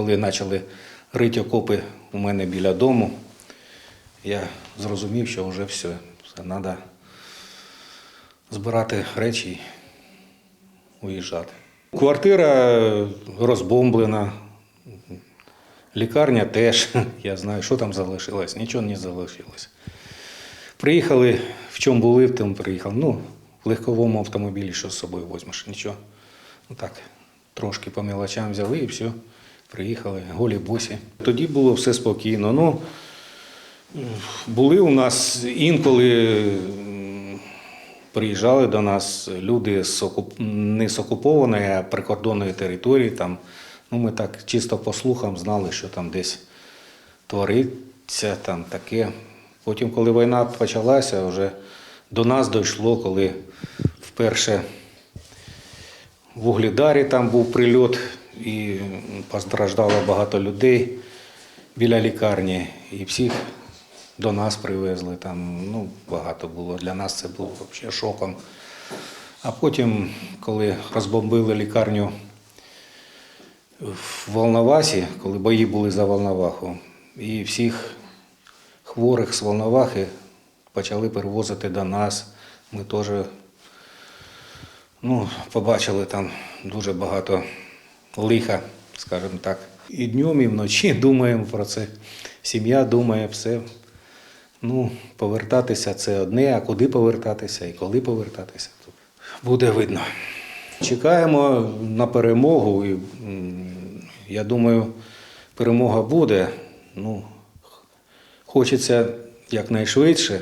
коли почали рити окопи у мене біля дому, я зрозумів, що вже все, все треба збирати речі і уїжджати. Квартира розбомблена, лікарня теж. Я знаю, що там залишилось, нічого не залишилось. Приїхали, в чому були, в тому приїхали. Ну, в легковому автомобілі, що з собою возьмеш, нічого. Ну так, трошки по мелочам взяли і все. Приїхали, голі босі. Тоді було все спокійно. Ну, були у нас інколи приїжджали до нас люди з окуп... не з окупованої, а прикордонної території. Там, ну, ми так чисто по слухам знали, що там десь твориться, там таке. Потім, коли війна почалася, вже до нас дійшло, коли вперше в Углідарі там був прильот і постраждало багато людей біля лікарні. І всіх до нас привезли. Там ну, багато було. Для нас це було взагалі шоком. А потім, коли розбомбили лікарню в Волновасі, коли бої були за Волноваху, і всіх хворих з Волновахи почали перевозити до нас. Ми теж ну, побачили там дуже багато лиха, скажімо так. І днем, і вночі думаємо про це. Сім'я думає все. Ну, повертатися це одне, а куди повертатися і коли повертатися, буде видно. Чекаємо на перемогу. І, я думаю, перемога буде. Ну, хочеться якнайшвидше.